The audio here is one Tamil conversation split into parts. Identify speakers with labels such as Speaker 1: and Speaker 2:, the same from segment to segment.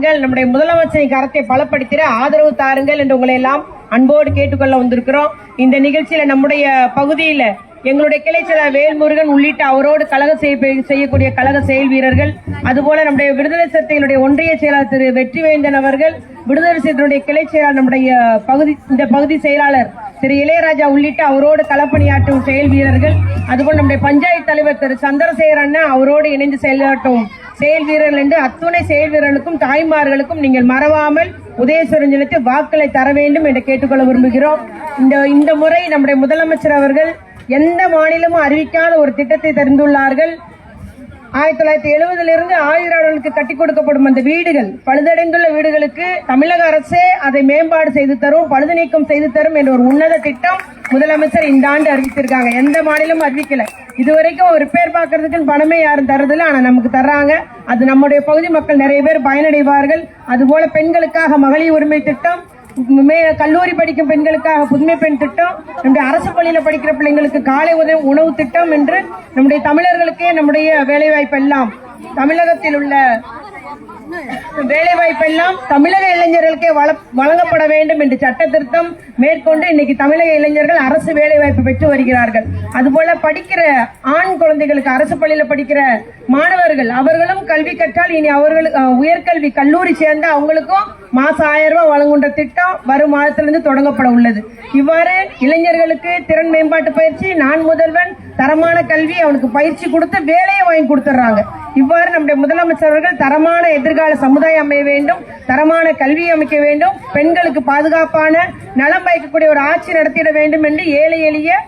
Speaker 1: நம்முடைய முதலமைச்சரின் கரத்தை பலப்படுத்திட ஆதரவு தாருங்கள் என்று உங்களை எல்லாம் அன்போடு கேட்டுக்கொள்ள வந்திருக்கிறோம். இந்த நிகழ்ச்சியில நம்முடைய பகுதியில எங்களுடைய கிளை செயலாளர் வேல்முருகன் உள்ளிட்ட அவரோடு கழக செய்யக்கூடிய கழக செயல் வீரர்கள் அதுபோல நம்முடைய விடுதலை சிறுத்தைகளுடைய ஒன்றிய செயலாளர் திரு வெற்றிவேந்தன் அவர்கள் விடுதலை சிறுத்தைகளுடைய கிளை செயலாளர் நம்முடைய பகுதி இந்த பகுதி செயலாளர் திரு இளையராஜா உள்ளிட்ட அவரோடு களப்பணியாற்றும் செயல் வீரர்கள் அதுபோல் நம்முடைய பஞ்சாயத்து தலைவர் திரு சந்திரசேகர் அண்ணா அவரோடு இணைந்து செயலாற்றும் செயல் வீரர்கள் என்று அத்துணை செயல் வீரர்களுக்கும் தாய்மார்களுக்கும் நீங்கள் மறவாமல் உதயசுரன் வாக்களை தர வேண்டும் என்று கேட்டுக்கொள்ள விரும்புகிறோம். இந்த இந்த முறை நம்முடைய முதலமைச்சர் அவர்கள் எந்த மாநிலமும் அறிவிக்காத ஒரு திட்டத்தை தெரிந்துள்ளார்கள் ஆயிரத்தி தொள்ளாயிரத்தி எழுபதுல இருந்து ஆயிரங்களுக்கு கட்டி கொடுக்கப்படும் அந்த வீடுகள் பழுதடைந்துள்ள வீடுகளுக்கு தமிழக அரசே அதை மேம்பாடு செய்து தரும் பழுது நீக்கம் செய்து தரும் என்ற ஒரு உன்னத திட்டம் முதலமைச்சர் இந்த ஆண்டு அறிவித்திருக்காங்க. எந்த மாநிலமும் அறிவிக்கல. இதுவரைக்கும் வரைக்கும் ரிப்பேர் பார்க்கறதுக்கு பணமே யாரும் தரதில்ல ஆனா நமக்கு தர்றாங்க. அது நம்முடைய பகுதி மக்கள் நிறைய பேர் பயனடைவார்கள். அதுபோல பெண்களுக்காக மகளிர் உரிமை திட்டம் கல்லூரி படிக்கும் பெண்களுக்காக புதுமை பெண் திட்டம் நம்முடைய அரசு பள்ளியில படிக்கிற பிள்ளைங்களுக்கு காலை உதவி உணவு திட்டம் என்று நம்முடைய தமிழர்களுக்கே நம்முடைய வேலைவாய்ப்பு எல்லாம் தமிழகத்தில் உள்ள வேலைவாய்ப்பெல்லாம் தமிழக இளைஞர்களுக்கே வழங்கப்பட வேண்டும் என்று சட்ட திருத்தம் மேற்கொண்டு இன்னைக்கு தமிழக இளைஞர்கள் அரசு வேலைவாய்ப்பு பெற்று வருகிறார்கள். அதுபோல படிக்கிற ஆண் குழந்தைகளுக்கு அரசு பள்ளியில படிக்கிற மாணவர்கள் அவர்களும் கல்வி கற்றால் இனி அவர்களுக்கு உயர்கல்வி கல்லூரி சேர்ந்த அவங்களுக்கும் மாசம் ஆயிரம் ரூபாய் வழங்குகின்ற திட்டம் வரும் மாதத்திலிருந்து தொடங்கப்பட உள்ளது. இவ்வாறு இளைஞர்களுக்கு திறன் மேம்பாட்டு பயிற்சி நான் முதல்வன் தரமான கல்வி அவனுக்கு பயிற்சி கொடுத்து வேலையை வாங்கி கொடுத்துட்றாங்க. இவ்வாறு நம்முடைய முதலமைச்சர் அவர்கள் தரமான எதிர்கால சமுதாயம் அமைய வேண்டும் தரமான கல்வி அமைக்க வேண்டும் பெண்களுக்கு பாதுகாப்பான நலம் பயக்கக்கூடிய ஒரு ஆட்சி நடத்திட வேண்டும் என்று ஏழை எளிய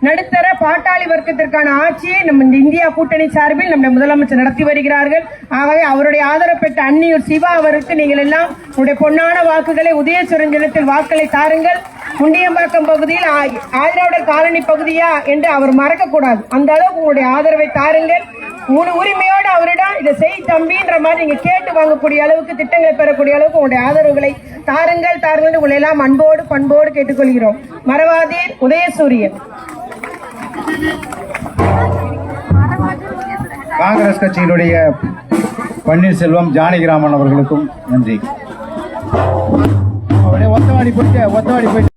Speaker 1: நடுத்தர பாட்டாளி வர்க்கத்திற்கான ஆட்சியை நம்ம இந்த இந்தியா கூட்டணி சார்பில் நம்முடைய முதலமைச்சர் நடத்தி வருகிறார்கள். ஆகவே அவருடைய ஆதரவு பெற்ற அன்னியூர் சிவா அவருக்கு நீங்கள் எல்லாம் உங்களுடைய பொன்னான வாக்குகளை உதயசுரன் தினத்தில் வாக்களை தாருங்கள். முண்டியம்பாக்கம் பகுதியில் ஆ- ஆதிராவிடர் காலனி பகுதியா என்று அவர் மறக்கக்கூடாது. அந்த அளவுக்கு உங்களுடைய ஆதரவை தாருங்கள். முழு உரிமையோடு அவரிடம் இதை செய் தம்பின்ற மாதிரி நீங்க கேட்டு வாங்கக்கூடிய அளவுக்கு திட்டங்களை பெறக்கூடிய அளவுக்கு உங்களுடைய ஆதரவுகளை தாருங்கள் தாருங்கள் உங்களை எல்லாம் அன்போடு பண்போடு கேட்டுக்கொள்கிறோம். மறவாதீர் உதயசூரியன்.
Speaker 2: காங்கிரஸ் கட்சியினுடைய பன்னீர்செல்வம் ஜானகிராமன் அவர்களுக்கும் நன்றி. ஒத்தவாடி போயிட்டு ஒத்தவாடி போயிட்டு